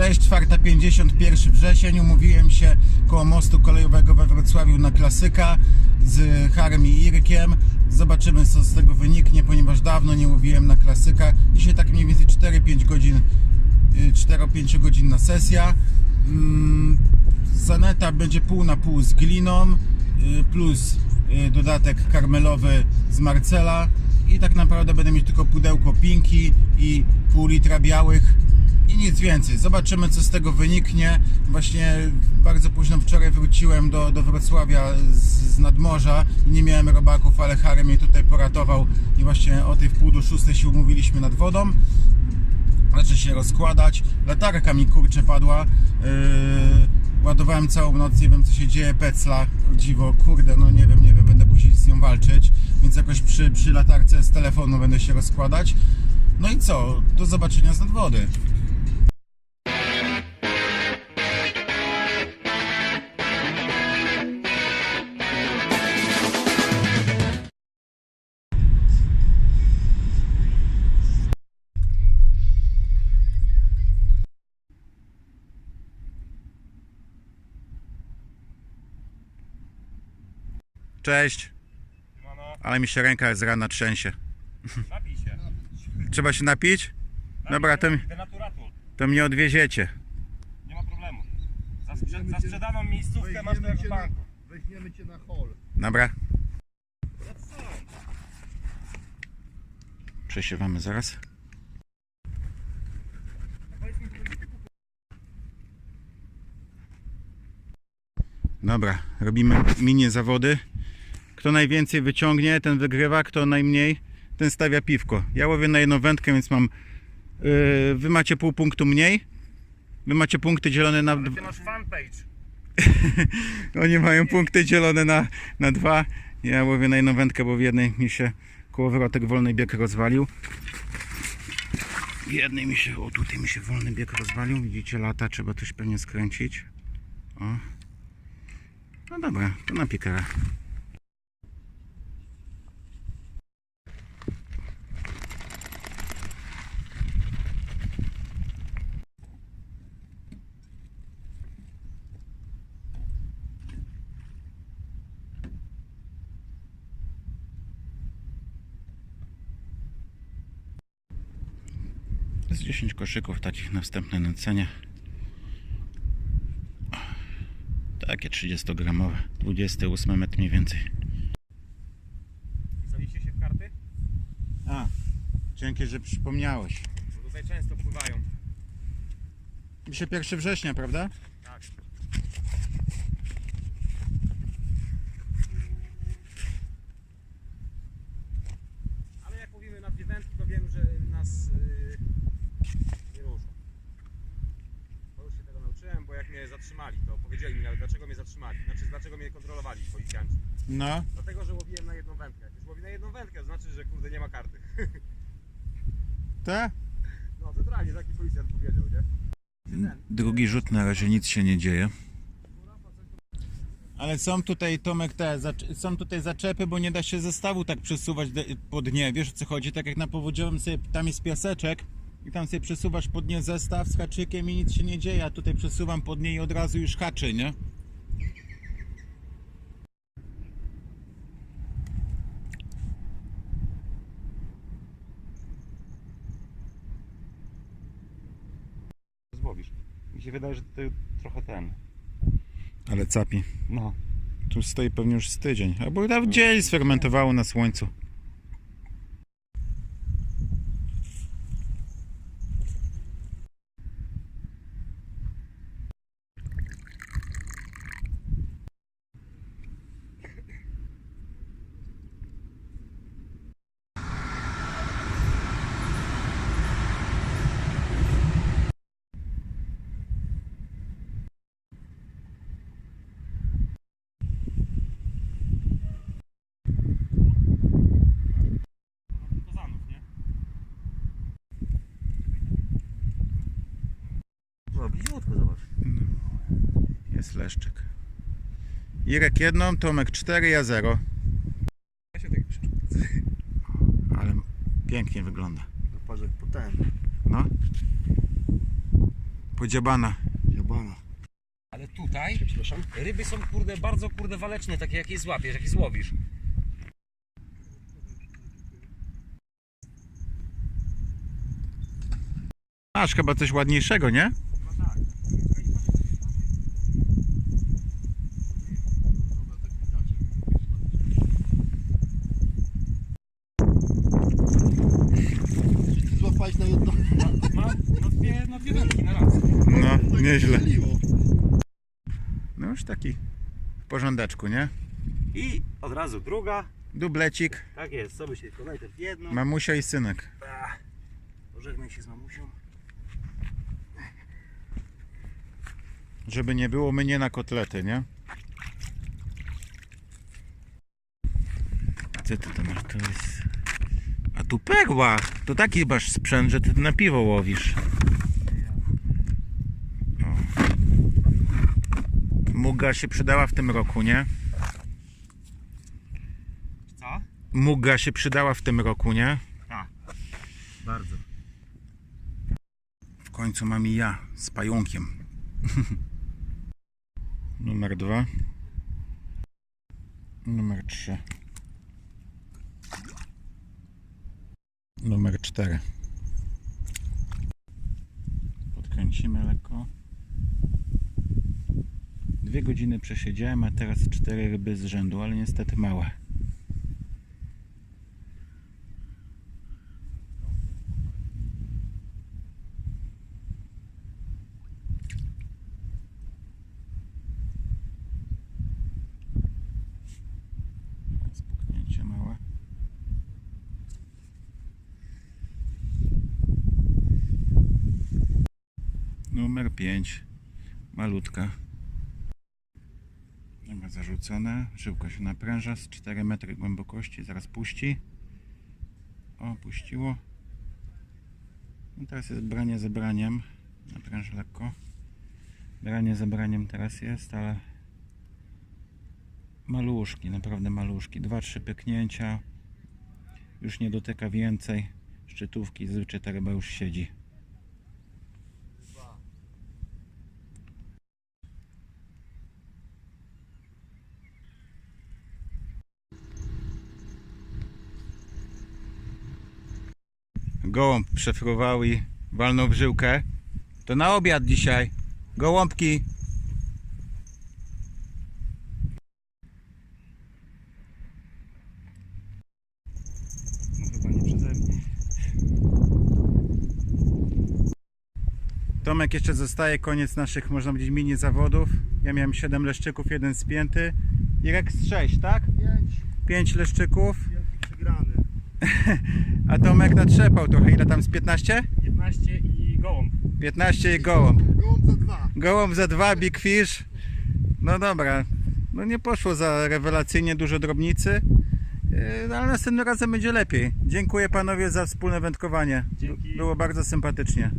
Cześć, 4.50, 1 wrzesień. Umówiłem się koło mostu kolejowego we Wrocławiu na klasyka z Harem i Irkiem. Zobaczymy co z tego wyniknie, ponieważ dawno nie mówiłem na klasyka. Dzisiaj tak mniej więcej 4-5 godzin, y, 4-5 godzinna sesja. Mm, Zaneta będzie pół na pół z gliną, y, plus y, dodatek karmelowy z Marcela. I tak naprawdę będę mieć tylko pudełko pinki i pół litra białych i nic więcej. Zobaczymy, co z tego wyniknie. Właśnie bardzo późno wczoraj wróciłem do, do Wrocławia z, z nadmorza i nie miałem robaków, ale Harry mnie tutaj poratował i właśnie o tej w pół do szóstej się umówiliśmy nad wodą. Zaczę się rozkładać. Latarka mi kurczę padła. Yy, ładowałem całą noc, nie wiem co się dzieje. Pecla, dziwo, kurde, no nie wiem, nie wiem, będę później z nią walczyć. Więc jakoś przy, przy latarce z telefonu będę się rozkładać. No i co? Do zobaczenia z nadwody. Cześć. Ale mi się ręka z rana trzęsie. napij się. Trzeba się napić? Dobra, to, mi- to mnie odwieziecie. nie ma problemu. Za, sprze za sprzedaną miejscówkę masz Weźmiemy tego cię, na, banku. weźmiemy cię na hol. Dobra. Przesiewamy zaraz. Dobra, robimy mini zawody. Kto najwięcej wyciągnie, ten wygrywa, kto najmniej, ten stawia piwko. Ja łowię na jedną wędkę, więc mam... Yy, wy macie pół punktu mniej. Wy macie punkty dzielone na... Ty masz fanpage. Oni mają punkty dzielone na, na dwa. Ja łowię na jedną wędkę, bo w jednej mi się kołowrotek wolny bieg rozwalił. W jednej mi się, o tutaj mi się wolny bieg rozwalił. Widzicie lata, trzeba coś pewnie skręcić. O. No dobra, to na pikera. To jest 10 koszyków takich na wstępne nęcenie. Takie 30 gramowe. 28 metr mniej więcej. Zaliście się w karty? A, dzięki, że przypomniałeś. Bo tutaj często pływają. Dzisiaj 1 września, prawda? Tak. Ale jak mówimy na dwie wędki, to wiem, że nas yy, nie ruszą. To już się tego nauczyłem, bo jak mnie zatrzymali, to powiedzieli mi nawet dlaczego mnie zatrzymali. Znaczy dlaczego mnie kontrolowali policjanci. No. Dlatego, że łowiłem na jedną wędkę. Jak już łowi na jedną wędkę, to znaczy, że kurde nie ma karty. Te? No centralnie taki policjant powiedział, nie? Drugi rzut, na razie nic się nie dzieje. Ale są tutaj, Tomek, te, są tutaj zaczepy, bo nie da się zestawu tak przesuwać de- po dnie. Wiesz o co chodzi? Tak jak na powodziowym sobie, tam jest piaseczek i tam sobie przesuwasz po dnie zestaw z haczykiem i nic się nie dzieje, a tutaj przesuwam po dnie i od razu już haczy, nie? Złowisz. Mi się wydaje, że to trochę ten. Ale capi. No. Tu stoi pewnie już z tydzień. Albo nawet dzień sfermentowało na słońcu. No, bliziutko zobacz. Jest leszczyk. Irek jedną, Tomek cztery, ja zero. Ja się tak Ale pięknie wygląda. No patrz jak potem. No. Podziabana. Jabana. Ale tutaj ryby są kurde bardzo kurde waleczne, takie jakie złapiesz, jakie złowisz. Masz chyba coś ładniejszego, nie? No tak. Złapałeś na jedno. Mam no dwie, no dwie wędki na raz. No, nieźle. No już taki w porządeczku, nie? I od razu druga. Dublecik, Tak jest, sobie się tylko najpierw jedną. mamusia i synek. Ach, Pożegnaj się z mamusią. Żeby nie było mnie na kotlety, nie? Co ty to masz? To jest... A tu perła! To taki masz sprzęt, że ty na piwo łowisz. O. Muga się przydała w tym roku, nie? Co? Muga się przydała w tym roku, nie? Bardzo. W końcu mam i ja z pająkiem. Numer dwa. Numer trzy. Numer cztery. Podkręcimy lekko. Dwie godziny przesiedziałem, a teraz cztery ryby z rzędu, ale niestety małe. Spuknięcie małe. Numer 5. Malutka. Dobra, zarzucone. Żyłko się napręża z 4 metry głębokości. Zaraz puści. O, puściło. No teraz jest branie z braniem. Naprężę lekko. Branie z braniem teraz jest, ale maluszki, naprawdę maluszki. Dwa, trzy pyknięcia. Już nie dotyka więcej. Szczytówki, zazwyczaj ta ryba już siedzi. Gołąb przefruwał i walnął w żyłkę. To na obiad dzisiaj. Gołąbki. Tomek jeszcze zostaje, koniec naszych, można powiedzieć, mini zawodów. Ja miałem 7 leszczyków, jeden spięty. Irek z 6, tak? Pięć. 5 leszczyków. A Tomek natrzepał trochę. Ile tam z 15? 15 i gołąb. 15 i gołąb. Gołąb za dwa. Gołąb za 2, big fish. No dobra. No nie poszło za rewelacyjnie dużo drobnicy, yy, ale następnym razem będzie lepiej. Dziękuję panowie za wspólne wędkowanie. Dzięki. Było bardzo sympatycznie.